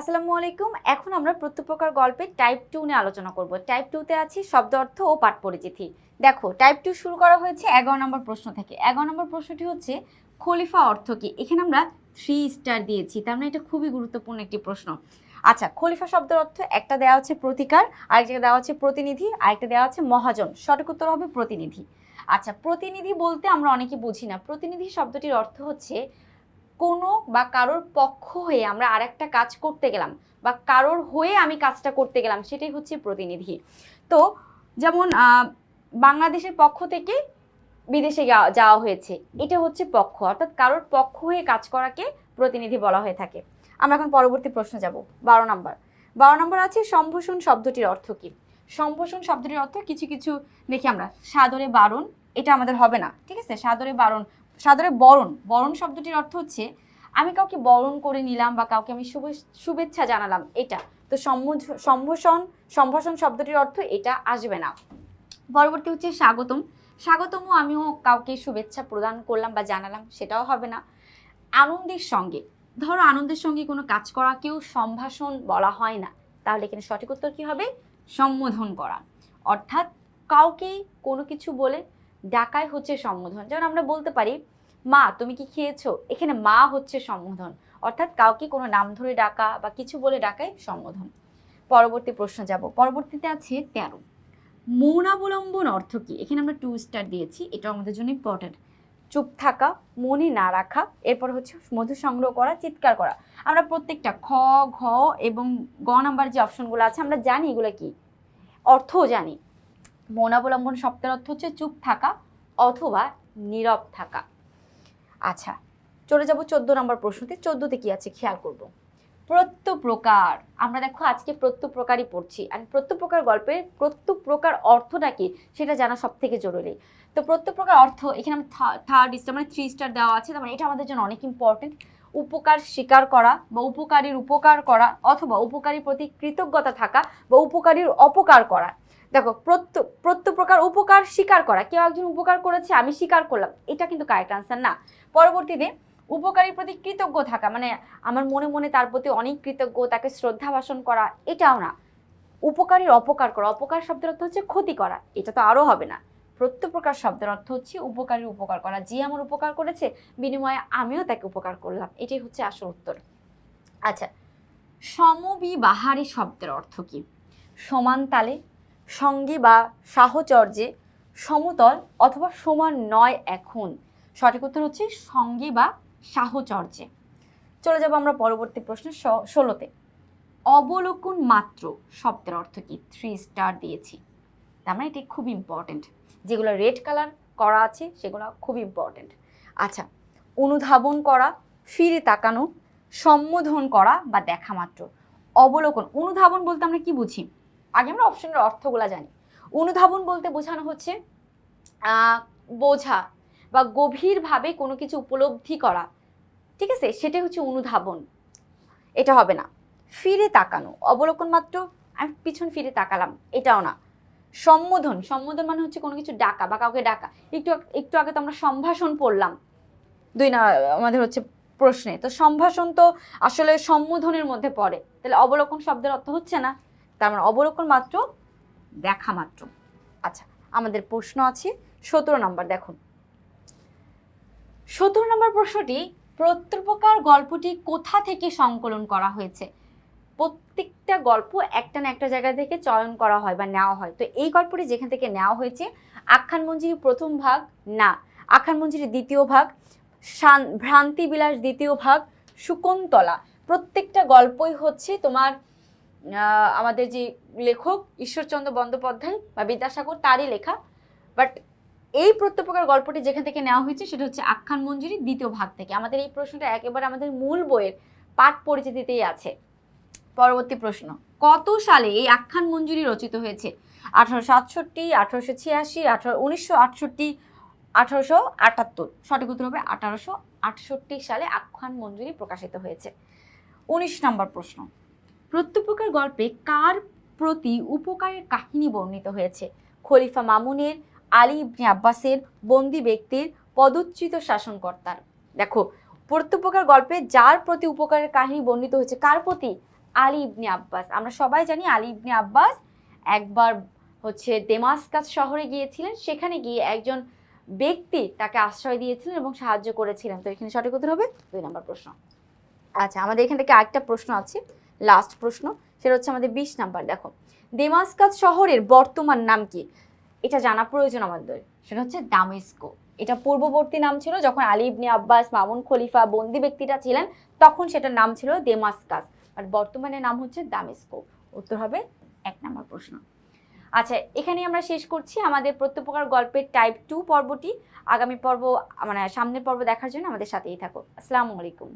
আসসালামু আলাইকুম। এখন আমরা প্রত্যেক গল্পে টাইপ টু নিয়ে আলোচনা করব। টাইপ টুতে আছি শব্দ অর্থ ও পাঠ পরিচিতি। দেখো টাইপ টু শুরু করা হয়েছে এগারো নম্বর প্রশ্ন থেকে। এগারো নম্বর প্রশ্নটি হচ্ছে, খলিফা অর্থ কি? এখানে আমরা থ্রি স্টার দিয়েছি, তার মানে এটা খুবই গুরুত্বপূর্ণ একটি প্রশ্ন। আচ্ছা খলিফা শব্দের অর্থ, একটা দেওয়া হচ্ছে প্রতিকার আরেক জায়গায় দেওয়া হচ্ছে প্রতিনিধি, আরেকটা দেওয়া হচ্ছে মহাজন। সঠিক উত্তর হবে প্রতিনিধি। আচ্ছা প্রতিনিধি বলতে আমরা অনেকে বুঝি না। প্রতিনিধি শব্দটির অর্থ হচ্ছে কোনো বা কারোর পক্ষ হয়ে আমরা আরেকটা কাজ করতে গেলাম বা কারোর হয়ে আমি কাজটা করতে গেলাম, সেটাই হচ্ছে প্রতিনিধি। তো যেমন বাংলাদেশের পক্ষ থেকে বিদেশে যাওয়া- যাওয়া হয়েছে, এটা হচ্ছে পক্ষ। অর্থাৎ কারোর পক্ষ হয়ে কাজ করাকে প্রতিনিধি বলা হয়ে থাকে। আমরা এখন পরবর্তী প্রশ্ন যাব। বারো নম্বর। বারো নম্বর আছে, সম্ভাষণ শব্দটির অর্থ কি? সম্ভাষণ শব্দটির অর্থ কিছু কিছু দেখি আমরা। সাদরে বারণ, এটা আমাদের হবে না। ঠিক আছে? সাদরে বারণ সাদরে বরণ বরণ শব্দটির অর্থ হচ্ছে, আমি কাউকে বরণ করে নিলাম বা কাউকে আমি শুভে- শুভেচ্ছা জানালাম, এটা। তো সম্ভাষণ সম্ভাষণ শব্দটির অর্থ এটা আসবে না। পরবর্তী হচ্ছে স্বাগতম। স্বাগতমও আমিও কাউকে শুভেচ্ছা প্রদান করলাম বা জানালাম, সেটাও হবে না। আনন্দের সঙ্গে। ধরো আনন্দের সঙ্গে কোনো কাজ করাকেও সম্ভাষণ বলা হয় না। তাহলে এখানে সঠিক উত্তর কী হবে? সম্বোধন করা। অর্থাৎ কাউকে কোনো কিছু বলে ডাকাই হচ্ছে সম্বোধন। যেমন আমরা বলতে পারি, মা, তুমি কি খেয়েছো? এখানে মা হচ্ছে সম্বোধন। অর্থাৎ কাউকে কোনো নাম ধরে ডাকা বা কিছু বলে ডাকাই সম্বোধন। পরবর্তী প্রশ্ন যাব। পরবর্তীতে আছে তেরো। মৌনাবলম্বন অর্থ কি? এখানে আমরা টু স্টার দিয়েছি এটা আমাদের জন্য ইম্পর্টেন্ট চুপ থাকা, মনে না রাখা, এরপর হচ্ছে মধু সংগ্রহ করা, চিৎকার করা। আমরা প্রত্যেকটা খ, ঘ এবং গ নাম্বার যে অপশনগুলো আছে, আমরা জানি এগুলো কি? অর্থও জানি। মৌনাবলম্বন শব্দের অর্থ হচ্ছে চুপ থাকা অথবা নীরব থাকা। আচ্ছা চলে যাব চোদ্দ নম্বর প্রশ্নতে। চোদ্দতে কি আছে খেয়াল করব। প্রত্যপ্রকার আমরা দেখো আজকে প্রত্যপ্রকারই পড়ছি। আর প্রত্যপ্রকার গল্পের প্রত্যপ্রকার অর্থটা কি সেটা জানা সব থেকে জরুরি। তো প্রত্যপ্রকার অর্থ, এখানে থার্ড স্টার মানে থ্রি স্টার দেওয়া আছে, তার মানে এটা আমাদের জন্য অনেক ইম্পর্টেন্ট উপকার স্বীকার করা বা উপকারীর উপকার করা অথবা উপকারীর প্রতি কৃতজ্ঞতা থাকা বা উপকারীর অপকার করা। দেখো, প্রত্য প্রত্যপ্রকার উপকার স্বীকার করা, কেউ একজন উপকার করেছে, আমি স্বীকার করলাম, এটা কিন্তু কারেক্ট আনসার না। পরবর্তীতে, উপকারীর প্রতি কৃতজ্ঞ থাকা মানে আমার মনে মনে তার প্রতি অনেক কৃতজ্ঞ, তাকে শ্রদ্ধা ভাষণ করা, এটাও না। উপকারীর অপকার করা, অপকার শব্দের অর্থ হচ্ছে ক্ষতি করা, এটা তো আরও হবে না। প্রত্যপ্রকার শব্দের অর্থ হচ্ছে উপকারীর উপকার করা, যে আমার উপকার করেছে, বিনিময়ে আমিও তাকে উপকার করলাম, এটাই হচ্ছে আসল উত্তর। আচ্ছা সমবিবাহারী শব্দের অর্থ কি? সমান তালে সঙ্গী বা সাহচর্যে সমতল অথবা সমান নয় এখন। সঠিক উত্তর হচ্ছে সঙ্গী বা সাহচর্যে। চলে যাব আমরা পরবর্তী প্রশ্নের ষোলোতে। অবলোকন মাত্র শব্দের অর্থ কি? থ্রি স্টার দিয়েছি। তার মানে এটি খুব ইম্পর্টেন্ট যেগুলো রেড কালার করা আছে, সেগুলো খুব ইম্পর্টেন্ট আচ্ছা অনুধাবন করা, ফিরে তাকানো, সম্বোধন করা বা দেখা মাত্র। অবলোকন, অনুধাবন বলতে আমরা কি বুঝি? আগে আমরা অপশনের অর্থগুলো জানি। অনুধাবন বলতে বোঝানো হচ্ছে বোঝা বা গভীরভাবে কোনো কিছু উপলব্ধি করা। ঠিক আছে? সেটাই হচ্ছে অনুধাবন। এটা হবে না। ফিরে তাকানো, অবলোকন মাত্র, আমি পিছন ফিরে তাকালাম, এটাও না। সম্বোধন সম্বোধন মানে হচ্ছে কোনো কিছু ডাকা বা কাউকে ডাকা। একটু একটু আগে তো আমরা সম্ভাষণ পড়লাম। দুই না, আমাদের হচ্ছে প্রশ্নে। তো সম্ভাষণ তো আসলে সম্বোধনের মধ্যে পড়ে। তাহলে অবলোকন শব্দের অর্থ হচ্ছে না। তার মানে অবলোকন মাত্র, দেখা মাত্র। আচ্ছা আমাদের প্রশ্ন আছে সতেরো নম্বর, দেখুন। সতেরো নম্বর প্রশ্নটি প্রত্যেকপ্রকার গল্পটি কোথা থেকে সংকলন করা হয়েছে? প্রত্যেকটা গল্প একটা না একটা জায়গা থেকে চয়ন করা হয় বা নেওয়া হয়। তো এই গল্পটি যেখান থেকে নেওয়া হয়েছে, আখ্যান মঞ্জিরি প্রথম ভাগ, না, আখ্যান মঞ্জিরি দ্বিতীয় ভাগ, শান- ভ্রান্তি বিলাস দ্বিতীয় ভাগ, শকুন্তলা। প্রত্যেকটা গল্পই হচ্ছে তোমার আমাদের যে লেখক ঈশ্বরচন্দ্র বন্দ্যোপাধ্যায় বা বিদ্যাসাগর, তারই লেখা। বাট এই প্রত্যেকপ্রকার গল্পটি যেখান থেকে নেওয়া হয়েছে, সেটা হচ্ছে আখ্যান মঞ্জুরি দ্বিতীয় ভাগ থেকে। আমাদের এই প্রশ্নটা একেবারে আমাদের মূল বইয়ের পাঠ পরিচিতিতেই আছে। পরবর্তী প্রশ্ন, কত সালে এই আখ্যান মঞ্জুরি রচিত হয়েছে? আঠারোশো সাতষট্টি, আঠারোশো ছিয়াশি, আঠারো, উনিশশো আটষট্টি, আঠারোশো আটাত্তর। সঠিক উত্তর হবে আঠারোশো আটষট্টি সালে আখ্যান মঞ্জুরি প্রকাশিত হয়েছে। উনিশ নম্বর প্রশ্ন প্রত্যেকপ্রকার গল্পে কার প্রতি উপকারের কাহিনী বর্ণিত হয়েছে? খলিফা মামুনের, আলী ইবনে আব্বাসের, বন্দি ব্যক্তির, পদচ্যুত শাসনকর্তার। দেখো, প্রত্যুপকার গল্পে যার প্রতি উপকারের কাহিনী বর্ণিত হয়েছে, কার প্রতি? আলী ইবনে আব্বাস। আমরা সবাই জানি আলী ইবনে আব্বাস একবার হচ্ছে দেমাসকাস শহরে গিয়েছিলেন, সেখানে গিয়ে একজন ব্যক্তি তাকে আশ্রয় দিয়েছিলেন এবং সাহায্য করেছিলেন। তো এখানে সঠিক উত্তর হবে দুই নম্বর প্রশ্ন। আচ্ছা আমাদের এখান থেকে আরেকটা প্রশ্ন আছে। লাস্ট প্রশ্ন, সেটা হচ্ছে আমাদের বিশ নাম্বার, দেখো। দেমাসকাস শহরের বর্তমান নাম কি? এটা জানা প্রয়োজন আমাদের। সেটা হচ্ছে দামেস্কো এটা পূর্ববর্তী নাম ছিল, যখন আলী ইবনে আব্বাস, মামুন খলিফা বন্দি ব্যক্তিটা ছিলেন, তখন সেটার নাম ছিল দেমাসকাস আর বর্তমানে নাম হচ্ছে দামেস্কো উত্তর হবে এক নম্বর প্রশ্ন। আচ্ছা এখানে আমরা শেষ করছি আমাদের প্রত্যেক গল্পের টাইপ টু পর্বটি। আগামী পর্ব মানে সামনের পর্ব দেখার জন্য আমাদের সাথেই থাকো। আসসালামু আলাইকুম।